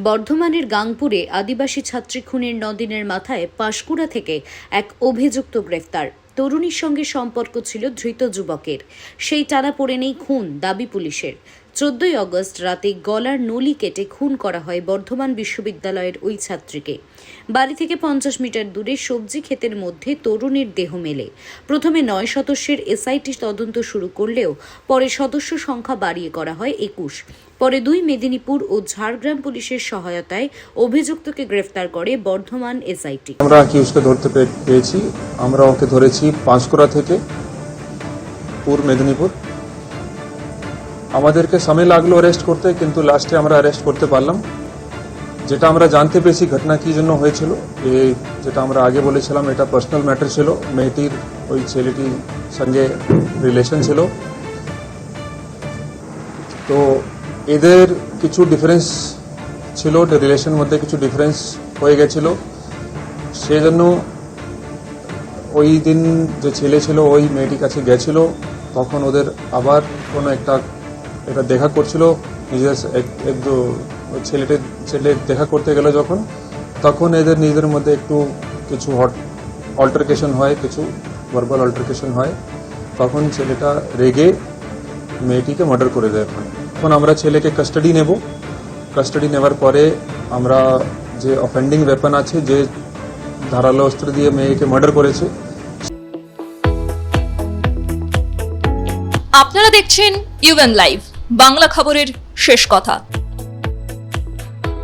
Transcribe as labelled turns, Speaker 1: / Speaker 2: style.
Speaker 1: বর্ধমানের গাংপুরে আদিবাসী ছাত্রী খুনের নদিনের মাথায় পাশকুড়া থেকে এক অভিযুক্ত গ্রেফতার। তরুণীর সঙ্গে সম্পর্ক ছিল ধৃত যুবকের। সেই টানা পড়ে নেই খুন, দাবি পুলিশের। চোদ্দই অগস্ট রাতে গলার নলি কেটে খুন করা হয় বর্ধমান বিশ্ববিদ্যালয়ের ওই ছাত্রীকে। বাড়ি থেকে পঞ্চাশ মিটার দূরে সবজি ক্ষেতের মধ্যে তরুণীর দেহ মেলে। প্রথমে নয় সদস্যের এসআইটি তদন্ত শুরু করলেও পরে সদস্য সংখ্যা বাড়িয়ে করা হয় একুশ। পরে দুই মেদিনীপুর ও ঝাড়গ্রাম পুলিশের সহায়তায় অভিযুক্তকে গ্রেফতার করে বর্ধমান এসআইটি।
Speaker 2: আমরা অ্যাকিউজকে ধরতে পেরেছি আমরা ওকে ধরেছি পাঁশকুড়া থেকে পূর্ব মেদিনীপুর। আমাদেরকে সময় লাগল অ্যারেস্ট করতে, কিন্তু লাস্টে আমরা অ্যারেস্ট করতে পারলাম। যেটা আমরা জানতে পেরেছি ঘটনা কী জন্য হয়েছিল এই যেটা আমরা আগে বলেছিলাম, এটা পার্সোনাল ম্যাটার ছিল। মেয়েটির ওই ছেলেটির সঙ্গে রিলেশন ছিল। তো এদের কিছু ডিফারেন্স ছিল রিলেশন মধ্যে কিছু ডিফারেন্স হয়ে গেছিল। সেই জন্য ওই দিন যে ছেলে ছিল, ওই মেয়েটির কাছে গেছিল। তখন ওদের আবার কোনো একটা এটা দেখা করছিল, নিজের এক- এক দু ওই ছেলে দেখা করতে গেল যখন, তখন এদের নিজেদের মধ্যে একটু কিছু হট অল্টারকেশন হয়, কিছু ভার্বাল অল্টারকেশন হয়। তখন ছেলেটা রেগে মেয়েটিকে মার্ডার করে দেয় এখন। এখন আমরা ছেলেকে কাস্টাডি নেব। কাস্টাডি নেওয়ার পরে আমরা যে অফেন্ডিং ওয়েপন আছে, যে ধারালো অস্ত্র দিয়ে মেয়েকে মার্ডার করেছে,
Speaker 3: আপনারা দেখছেন ইউএন লাইভ বাংলা খবরের শেষ কথা।